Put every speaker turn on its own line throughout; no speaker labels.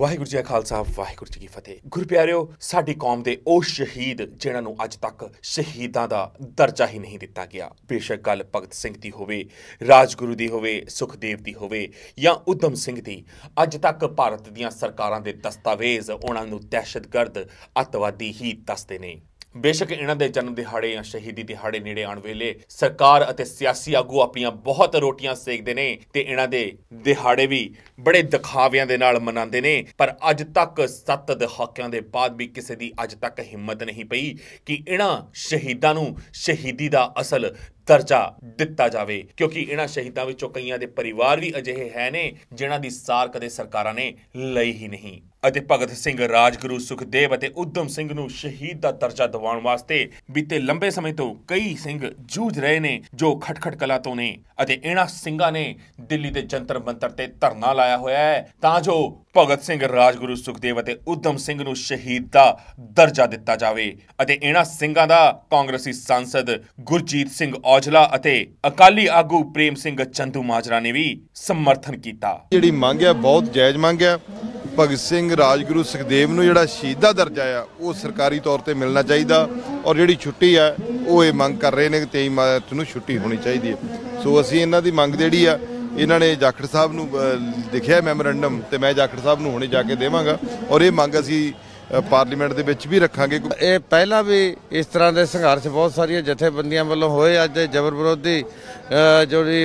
ਵਾਹਿਗੁਰੂ ਜੀ ਕਾ ਖਾਲਸਾ, ਵਾਹਿਗੁਰੂ ਜੀ ਕੀ ਫਤਿਹ। ਗੁਰਪਿਆਰਿਓ ਸਾਡੀ ਕੌਮ ਦੇ ਉਹ ਸ਼ਹੀਦ ਜਿਨ੍ਹਾਂ ਨੂੰ ਅੱਜ ਤੱਕ ਸ਼ਹੀਦਾਂ ਦਾ ਦਰਜਾ ਹੀ ਨਹੀਂ ਦਿੱਤਾ ਗਿਆ। ਬੇਸ਼ੱਕ ਗੱਲ ਭਗਤ ਸਿੰਘ ਦੀ ਹੋਵੇ, ਰਾਜਗੁਰੂ ਦੀ ਹੋਵੇ, ਸੁਖਦੇਵ ਦੀ ਹੋਵੇ ਜਾਂ ਉਦਮ ਸਿੰਘ ਦੀ, ਅੱਜ ਤੱਕ ਭਾਰਤ ਦੀਆਂ ਸਰਕਾਰਾਂ ਦੇ ਦਸਤਾਵੇਜ਼ ਉਹਨਾਂ ਨੂੰ ਦਹਿਸ਼ਤਗਰਦ, ਅੱਤਵਾਦੀ ਹੀ ਦੱਸਦੇ ਨੇ। ਬੇਸ਼ੱਕ ਇਹਨਾਂ ਦੇ ਜਨਮ ਦਿਹਾੜੇ ਜਾਂ ਸ਼ਹੀਦੀ ਦਿਹਾੜੇ ਨੇੜੇ ਆਉਣ ਵੇਲੇ ਸਰਕਾਰ ਅਤੇ ਸਿਆਸੀ ਆਗੂ ਆਪਣੀਆਂ ਬਹੁਤ ਰੋਟੀਆਂ ਸੇਕਦੇ ਨੇ ਤੇ ਇਹਨਾਂ ਦੇ ਦਿਹਾੜੇ ਵੀ ਬੜੇ ਦਿਖਾਵਿਆਂ ਦੇ ਨਾਲ ਮਨਾਉਂਦੇ ਨੇ। ਪਰ ਅੱਜ ਤੱਕ ਸੱਤ ਦਹਾਕਿਆਂ ਦੇ ਬਾਅਦ ਵੀ ਕਿਸੇ ਦੀ ਅੱਜ ਤੱਕ ਹਿੰਮਤ ਨਹੀਂ ਪਈ ਕਿ ਇਹਨਾਂ ਸ਼ਹੀਦਾਂ ਨੂੰ ਸ਼ਹੀਦੀ ਦਾ ਅਸਲ ਦਰਜਾ ਦਿੱਤਾ ਜਾਵੇ। ਕਿਉਂਕਿ ਇਹਨਾਂ ਸ਼ਹੀਦਾਂ ਵਿੱਚੋਂ ਕਈਆਂ ਦੇ ਪਰਿਵਾਰ ਵੀ ਅਜਿਹੇ ਹੈ ਨੇ ਜਿਨ੍ਹਾਂ ਦੀ ਸਾਰ ਕਦੇ ਸਰਕਾਰਾਂ ਨੇ ਲਈ ਹੀ ਨਹੀਂ। ਅਤੇ ਭਗਤ ਸਿੰਘ ਰਾਜਗੁਰੂ ਸੁਖਦੇਵ ਅਤੇ ਉਦਮ ਸਿੰਘ ਨੂੰ ਸ਼ਹੀਦ ਦਾ ਦਰਜਾ ਦਿਵਾਉਣ ਵਾਸਤੇ ਬੀਤੇ ਲੰਬੇ ਸਮੇਂ ਤੋਂ ਕਈ ਸਿੰਘ ਜੂਝ ਰਹੇ ਨੇ, ਜੋ ਖਟਖਟ ਕਲਾ ਤੋਂ ਨੇ ਅਤੇ ਇਹਨਾਂ ਸਿੰਘਾਂ ਨੇ ਦਿੱਲੀ ਦੇ ਜੰਤਰ ਮੰਤਰ ਤੇ ਧਰਨਾ ਲਾਇਆ ਹੋਇਆ ਹੈ, ਤਾਂ ਜੋ ਭਗਤ ਸਿੰਘ ਰਾਜਗੁਰੂ ਸੁਖਦੇਵ ਅਤੇ ਉਦਮ ਸਿੰਘ ਨੂੰ ਸ਼ਹੀਦ ਦਾ ਦਰਜਾ ਦਿੱਤਾ ਜਾਵੇ ਅਤੇ ਇਹਨਾਂ ਸਿੰਘਾਂ ਦਾ ਕਾਂਗਰਸੀ ਸੰਸਦ ਗੁਰਜੀਤ ਸਿੰਘ ਔਜਲਾ ਅਤੇ ਅਕਾਲੀ ਆਗੂ ਪ੍ਰੇਮ ਸਿੰਘ ਚੰਦੂ ਮਾਜਰਾ ਨੇ ਵੀ ਸਮਰਥਨ ਕੀਤਾ।
ਜਿਹੜੀ ਮੰਗ ਹੈ, ਬਹੁਤ ਜਾਇਜ਼ ਮੰਗ ਹੈ। ਭਗਤ ਸਿੰਘ ਰਾਜਗੁਰੂ ਸੁਖਦੇਵ ਨੂੰ ਜਿਹੜਾ ਸ਼ਹੀਦ ਦਰਜਾ ਆ, ਉਹ ਸਰਕਾਰੀ ਤੌਰ ਤੇ ਮਿਲਣਾ ਚਾਹੀਦਾ ਔਰ ਜਿਹੜੀ ਛੁੱਟੀ ਆ, ਉਹ ਇਹ ਮੰਗ ਕਰ ਰਹੇ ਨੇ ਕਿ 23 ਮਾਰਚ ਨੂੰ ਛੁੱਟੀ ਹੋਣੀ ਚਾਹੀਦੀ ਹੈ ਸੋ ਅਸੀਂ ਇਹਨਾਂ ਦੀ ਮੰਗ ਜਿਹੜੀ ਆ, ਇਹਨਾਂ ਨੇ ਜਾਖੜ ਸਾਹਿਬ ਨੂੰ ਲਿਖਿਆ ਮੈਮੋਰੈਂਡਮ ਤੇ ਮੈਂ ਜਾਖੜ ਸਾਹਿਬ ਨੂੰ ਹੁਣੇ ਜਾ ਕੇ ਦੇਵਾਂਗਾ ਔਰ ਇਹ ਮੰਗ ਅਸੀਂ ਪਾਰਲੀਮੈਂਟ ਦੇ ਵਿੱਚ ਵੀ ਰੱਖਾਂਗੇ।
ਇਹ ਪਹਿਲਾਂ ਵੀ ਇਸ ਤਰ੍ਹਾਂ ਦੇ ਸੰਘਰਸ਼ ਬਹੁਤ ਸਾਰੀਆਂ ਜਥੇਬੰਦੀਆਂ ਵੱਲੋਂ ਹੋਏ। ਅੱਜ ਜਬਰ ਵਿਰੋਧੀ ਜਿਹੜੀ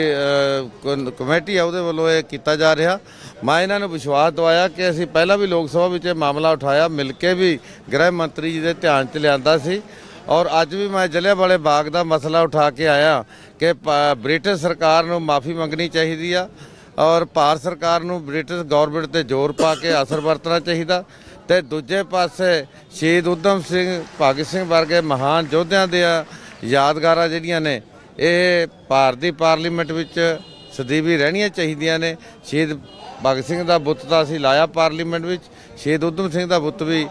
ਕਮੇਟੀ ਆ, ਉਹਦੇ ਵੱਲੋਂ ਇਹ ਕੀਤਾ ਜਾ ਰਿਹਾ। ਮੈਂ ਇਹਨਾਂ ਨੂੰ ਵਿਸ਼ਵਾਸ ਦਵਾਇਆ ਕਿ ਅਸੀਂ ਪਹਿਲਾਂ ਵੀ ਲੋਕ ਸਭਾ ਵਿੱਚ ਇਹ ਮਾਮਲਾ ਉਠਾਇਆ। ਮਿਲ ਕੇ ਵੀ ਗ੍ਰਹਿ ਮੰਤਰੀ ਜੀ ਦੇ ਧਿਆਨ 'ਚ ਲਿਆਂਦਾ ਸੀ। ਔਰ ਅੱਜ ਵੀ ਮੈਂ ਜਲਿਆਂਵਾਲੇ ਬਾਗ ਦਾ ਮਸਲਾ ਉਠਾ ਕੇ ਆਇਆ ਕਿ ਪ- ਬ੍ਰਿਟਿਸ਼ ਸਰਕਾਰ ਨੂੰ ਮਾਫੀ ਮੰਗਣੀ ਚਾਹੀਦੀ ਆ। ਔਰ ਭਾਰਤ ਸਰਕਾਰ ਨੂੰ ਬ੍ਰਿਟਿਸ਼ ਗਵਰਨਮੈਂਟ ਤੇ ਜ਼ੋਰ ਪਾ ਕੇ ਅਸਰ ਵਰਤਣਾ ਚਾਹੀਦਾ। ਤੇ ਦੂਜੇ ਪਾਸੇ ਸ਼ਹੀਦ ਉਦਮ ਸਿੰਘ ਭਗਤ ਸਿੰਘ ਵਰਗੇ ਮਹਾਨ ਯੋਧਿਆਂ ਦੀਆਂ ਯਾਦਗਾਰਾਂ ਜਿਹੜੀਆਂ ਨੇ, ਇਹ ਭਾਰਤੀ ਪਾਰਲੀਮੈਂਟ ਵਿੱਚ ਸਦੀਵੀ ਰਹਿਣੀਆਂ ਚਾਹੀਦੀਆਂ ਨੇ। ਸ਼ਹੀਦ ਭਗਤ ਸਿੰਘ ਦਾ ਬੁੱਤ ਤਾਂ ਅਸੀਂ ਲਾਇਆ ਪਾਰਲੀਮੈਂਟ ਵਿੱਚ, ਸ਼ਹੀਦ ਉਦਮ ਸਿੰਘ ਦਾ ਬੁੱਤ ਵੀ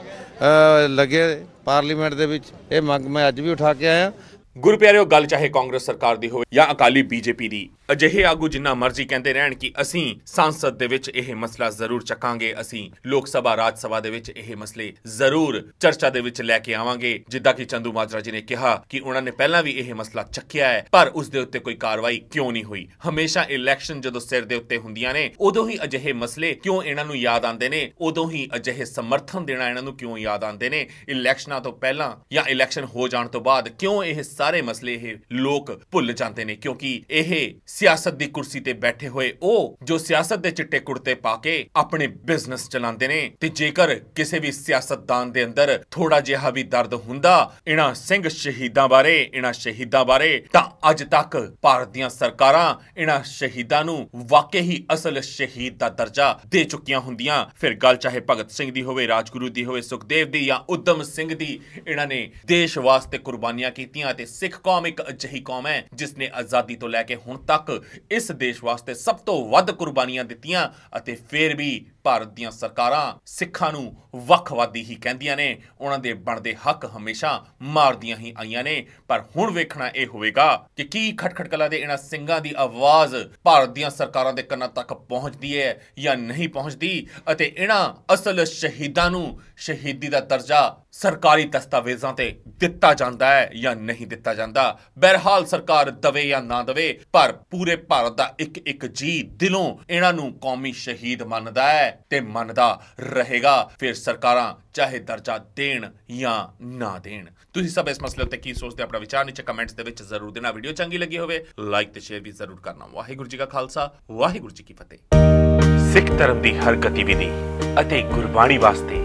ਲੱਗੇ ਪਾਰਲੀਮੈਂਟ ਦੇ ਵਿੱਚ। ਇਹ ਮੰਗ ਮੈਂ ਅੱਜ ਵੀ ਉਠਾ ਕੇ ਆਇਆ।
ਗੁਰੂ ਪਿਆਰਿਓ, ਗੱਲ ਚਾਹੇ ਕਾਂਗਰਸ ਸਰਕਾਰ ਦੀ ਹੋਵੇ ਜਾਂ ਅਕਾਲੀ ਬੀਜੇਪੀ ਦੀ, ਅਜਿਹੇ ਆਗੂ ਜਿੰਨਾ ਮਰਜ਼ੀ ਕਹਿੰਦੇ ਰਹਿਣ ਕਿ ਅਸੀਂ ਸੰਸਦ ਦੇ ਵਿੱਚ ਇਹ ਮਸਲਾ ਜ਼ਰੂਰ ਚੱਕਾਂਗੇ, ਅਸੀਂ ਲੋਕ ਸਭਾ, ਰਾਜ ਸਭਾ ਦੇ ਵਿੱਚ ਇਹ ਮਸਲੇ ਜ਼ਰੂਰ ਚਰਚਾ ਦੇ ਵਿੱਚ ਲੈ ਕੇ ਆਵਾਂਗੇ, ਜਿੱਦਾਂ ਕਿ ਚੰਦੂ ਮਾਜਰਾ ਜੀ ਨੇ ਕਿਹਾ ਕਿ ਉਹਨਾਂ ਨੇ ਪਹਿਲਾਂ ਵੀ ਇਹ ਮਸਲਾ ਚੱਕਿਆ ਹੈ, ਪਰ ਉਸ ਦੇ ਉੱਤੇ ਕੋਈ ਕਾਰਵਾਈ ਕਿਉਂ ਨਹੀਂ ਹੋਈ? ਹਮੇਸ਼ਾ ਇਲੈਕਸ਼ਨ ਜਦੋਂ ਸਿਰ ਦੇ ਉੱਤੇ ਹੁੰਦੀਆਂ ਨੇ, ਉਦੋਂ ਹੀ ਅਜਿਹੇ ਮਸਲੇ ਕਿਉਂ ਇਹਨਾਂ ਨੂੰ ਯਾਦ ਆਉਂਦੇ ਨੇ? ਉਦੋਂ ਹੀ ਅਜਿਹੇ ਸਮਰਥਨ ਦੇਣਾ ਇਹਨਾਂ ਨੂੰ ਕਿਉਂ ਯਾਦ ਆਉਂਦੇ ਨੇ? ਇਲੈਕਸ਼ਨਾਂ ਤੋਂ ਪਹਿਲਾਂ ਜਾਂ ਇਲੈਕਸ਼ਨ ਹੋ ਜਾਣ ਤੋਂ ਬਾਅਦ ਕਿਉਂ ਇਹ ਸਾਰੇ ਮਸਲੇ ਇਹ ਲੋਕ ਭੁੱਲ ਜਾਂਦੇ ਨੇ, ਕਿਉਂਕਿ ਇਹ ਸਿਆਸਤ ਦੀ ਕੁਰਸੀ ਤੇ ਬੈਠੇ ਹੋਏ ਉਹ ਜੋ ਸਿਆਸਤ ਦੇ ਚਿੱਟੇ ਕੁੜਤੇ ਪਾ ਕੇ ਆਪਣੇ ਬਿਜ਼ਨਸ ਚਲਾਉਂਦੇ ਨੇ। ਤੇ ਜੇਕਰ ਕਿਸੇ ਵੀ ਸਿਆਸਤਦਾਨ ਦੇ ਅੰਦਰ ਥੋੜਾ ਜਿਹਾ ਵੀ ਦਰਦ ਹੁੰਦਾ ਇਹਨਾਂ ਸਿੰਘ ਸ਼ਹੀਦਾਂ ਬਾਰੇ ਇਹਨਾਂ ਸ਼ਹੀਦਾਂ ਬਾਰੇ, ਤਾਂ ਅੱਜ ਤੱਕ ਭਾਰਤ ਦੀਆਂ ਸਰਕਾਰਾਂ ਇਹਨਾਂ ਸ਼ਹੀਦਾਂ ਨੂੰ ਵਾਕਈ ਹੀ ਅਸਲ ਸ਼ਹੀਦ ਦਾ ਦਰਜਾ ਦੇ ਚੁੱਕੀਆਂ ਹੁੰਦੀਆਂ। ਫਿਰ ਗੱਲ ਚਾਹੇ ਭਗਤ ਸਿੰਘ ਦੀ ਹੋਵੇ, ਰਾਜਗੁਰੂ ਦੀ ਹੋਵੇ, ਸੁਖਦੇਵ ਦੀ ਜਾਂ ਉਦਮ ਸਿੰਘ ਦੀ ਇਹਨਾਂ ਨੇ ਦੇਸ਼ ਵਾਸਤੇ ਕੁਰਬਾਨੀਆਂ ਕੀਤੀਆਂ ਤੇ ਸਿੱਖ ਕੌਮ ਇੱਕ ਅਜਿਹੀ ਕੌਮ ਹੈ ਜਿਸ ਨੇ ਆਜ਼ਾਦੀ ਤੋਂ ਲੈ ਕੇ ਹੁਣ ਤੱਕ ਇਸ ਦੇਸ਼ ਵਾਸਤੇ ਸਭ ਤੋਂ ਵੱਧ ਕੁਰਬਾਨੀਆਂ ਦਿੱਤੀਆਂ ਅਤੇ ਫਿਰ ਵੀ ਭਾਰਤ ਦੀਆਂ ਸਰਕਾਰਾਂ ਸਿੱਖਾਂ ਨੂੰ ਵੱਖਵਾਦੀ ਹੀ ਕਹਿੰਦੀਆਂ ਨੇ। ਉਹਨਾਂ ਦੇ ਬਣਦੇ ਹੱਕ ਹਮੇਸ਼ਾ ਮਾਰਦੀਆਂ ਹੀ ਆਈਆਂ ਨੇ। ਪਰ ਹੁਣ ਵੇਖਣਾ ਇਹ ਹੋਵੇਗਾ ਕਿ ਕੀ ਖਟਖਟ ਕਲਾ ਦੇ ਇਹਨਾਂ ਸਿੰਘਾਂ ਦੀ ਆਵਾਜ਼ ਭਾਰਤ ਦੀਆਂ ਸਰਕਾਰਾਂ ਦੇ ਕੰਨਾਂ ਤੱਕ ਪਹੁੰਚਦੀ ਹੈ ਜਾਂ ਨਹੀਂ ਪਹੁੰਚਦੀ ਅਤੇ ਇਹਨਾਂ ਅਸਲ ਸ਼ਹੀਦਾਂ ਨੂੰ ਸ਼ਹੀਦੀ ਦਾ ਦਰਜਾ ਸਰਕਾਰੀ ਦਸਤਾਵੇਜ਼ਾਂ ਤੇ ਦਿੱਤਾ ਜਾਂਦਾ ਹੈ ਜਾਂ ਨਹੀਂ ਦਿੱਤਾ ਜਾਂਦਾ। ਬਹਰਹਾਲ ਸਰਕਾਰ ਦਵੇ ਜਾਂ ਨਾ ਦਵੇ, ਪਰ ਪੂਰੇ ਭਾਰਤ ਦਾ ਇੱਕ ਇੱਕ ਜੀ ਦਿਲੋਂ ਇਹਨਾਂ ਨੂੰ ਕੌਮੀ ਸ਼ਹੀਦ ਮੰਨਦਾ ਹੈ ਤੇ ਮੰਨਦਾ ਰਹੇਗਾ। ਫਿਰ ਸਰਕਾਰਾਂ ਚਾਹੇ ਦਰਜਾ ਦੇਣ ਜਾਂ ਨਾ ਦੇਣ। ਤੁਸੀਂ ਸਭ ਇਸ ਮਸਲੇ ਉੱਤੇ ਕੀ ਸੋਚਦੇ ਹੋ? ਆਪਣਾ ਵਿਚਾਰ ਨੀਚੇ ਕਮੈਂਟਸ ਦੇ ਵਿੱਚ ਜ਼ਰੂਰ ਦੇਣਾ। ਵੀਡੀਓ ਚੰਗੀ ਲੱਗੀ ਹੋਵੇ, ਲਾਈਕ ਤੇ ਸ਼ੇਅਰ ਵੀ ਜ਼ਰੂਰ ਕਰਨਾ। ਵਾਹਿਗੁਰੂ ਜੀ ਕਾ ਖਾਲਸਾ, ਵਾਹਿਗੁਰੂ ਜੀ ਕੀ ਫਤਿਹ। ਸਿੱਖ ਧਰਮ ਦੀ ਹਰ ਗਤੀਵਿਧੀ ਅਤੇ ਗੁਰਬਾਣੀ ਵਾਸਤੇ